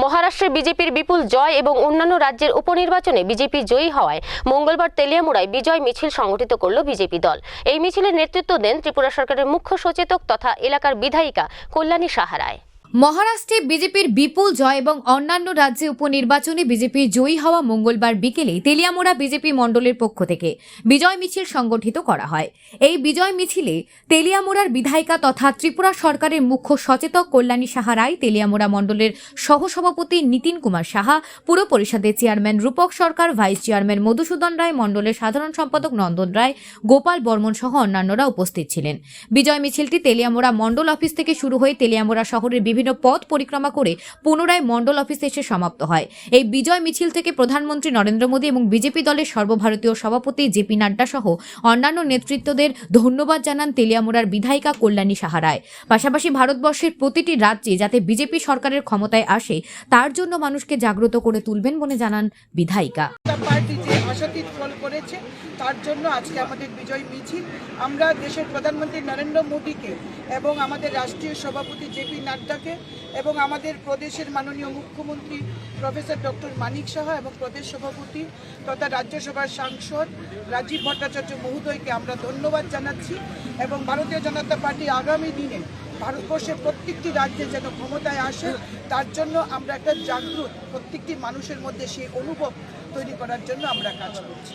মহারাষ্ট্রে বিজেপির বিপুল জয় এবং অন্যান্য রাজ্যের উপনির্বাচনে বিজেপি জয়ী হওয়ায় মঙ্গলবার তেলিয়ামুড়ায় বিজয় মিছিল সংগঠিত করল বিজেপি দল। এই মিছিলের নেতৃত্ব দেন ত্রিপুরা সরকারের মুখ্য সচেতক তথা এলাকার বিধায়িকা কল্যাণী সাহারায়। মহারাষ্ট্রে বিজেপির বিপুল জয় এবং অন্যান্য রাজ্যে উপনির্বাচনে বিজেপির জয়ী হওয়া মঙ্গলবার বিকেলে তেলিয়ামোড়া বিজেপি মণ্ডলের পক্ষ থেকে বিজয় মিছিল সংগঠিত করা হয়। এই বিজয় মিছিলে তেলিয়ামোড়ার বিধায়িকা তথা ত্রিপুরা সরকারের মুখ্য সচেতক কল্যাণী সাহা রায়, তেলিয়ামোড়া মণ্ডলের সহসভাপতি নীতিন কুমার সাহা, পুর পরিষদের chairman Rupak Sarkar, vice chairman Madhusudan Roy, মণ্ডলের সাধারণ সম্পাদক নন্দন রায়, গোপাল বর্মন সহ অন্যান্যরা উপস্থিত ছিলেন। বিজয় মিছিলটি তেলিয়ামোড়া মণ্ডল অফিস থেকে শুরু হয়ে তেলিয়ামোড়া শহরের বিভিন্ন পথ পরিক্রমা করে পুনরায় মণ্ডল অফিসে এসে সমাপ্ত হয়। এই বিজয় মিছিল থেকে প্রধানমন্ত্রী নরেন্দ্র মোদী এবং বিজেপি দলের সর্বভারতীয় সভাপতি জেপি নাড্ডা সহ অন্যান্য নেতৃত্বদের ধন্যবাদ জানান তেলিয়ামোড়ার বিধায়িকা কল্যাণী সাহারায় পাশাপাশি ভারতবর্ষের প্রতিটি রাজ্যে যাতে বিজেপি সরকারের ক্ষমতায় আসে, তার জন্য মানুষকে জাগ্রত করে তুলবেন বলে জানান বিধায়িকা। করেছে, তার জন্য আজকে আমাদের বিজয় মিছিল। আমরা দেশের প্রধানমন্ত্রী নরেন্দ্র মোদীকে এবং আমাদের রাষ্ট্রীয় সভাপতি জেপি নাড্ডাকে এবং আমাদের প্রদেশের মাননীয় মুখ্যমন্ত্রী প্রফেসর ডক্টর মানিক সাহা এবং প্রদেশ সভাপতি তথা রাজ্যসভার সাংসদ রাজীব ভট্টাচার্য মহোদয়কে আমরা ধন্যবাদ জানাচ্ছি এবং ভারতীয় জনতা পার্টি আগামী দিনে ভারতবর্ষের প্রত্যেকটি রাজ্যে যেন ক্ষমতায় আসে, তার জন্য আমরা একটা জাগ্রত প্রত্যেকটি মানুষের মধ্যে সেই অনুভব তৈরি করার জন্য আমরা কাজ করছি।